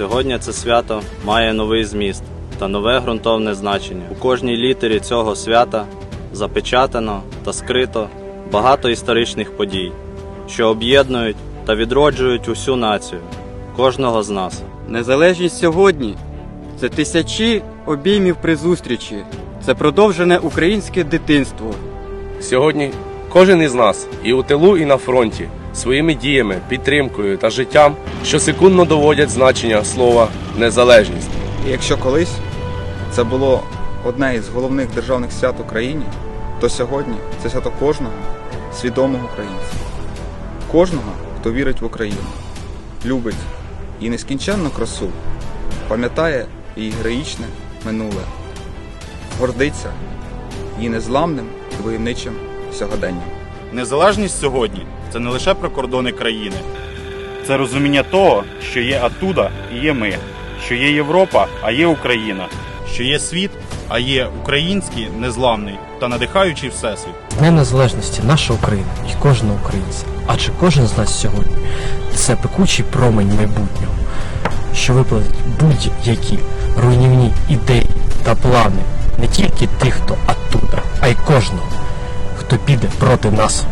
Сьогодні це свято має новий зміст та нове ґрунтовне значення. У кожній літері цього свята запечатано та скрито багато історичних подій, що об'єднують та відроджують усю націю, кожного з нас. Незалежність сьогодні це тисячі обіймів при зустрічі, це продовжене українське дитинство. Сьогодні кожен із нас і у тилу, і на фронті своїми діями, підтримкою та життям щосекундно доводять значення слова незалежність. І якщо колись це було одне із головних державних свят в Україні, то сьогодні це свято кожного свідомого українця, кожного, хто вірить в Україну, любить її нескінченну красу, пам'ятає її героїчне минуле, гордиться її незламним і войовничим сьогоденням. Незалежність сьогодні це не лише про кордони країни, це розуміння того, що є Атуда і є ми, що є Європа, а є Україна, що є світ, а є український незламний та надихаючий всесвіт. Днем Незалежності наша Україна і кожного українця. Адже кожен з нас сьогодні це пекучий промень майбутнього, що виплатить будь-які руйнівні ідеї та плани не тільки тих, хто оттуда, а й кожного, хто піде проти нас.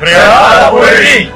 Бригада Буревій!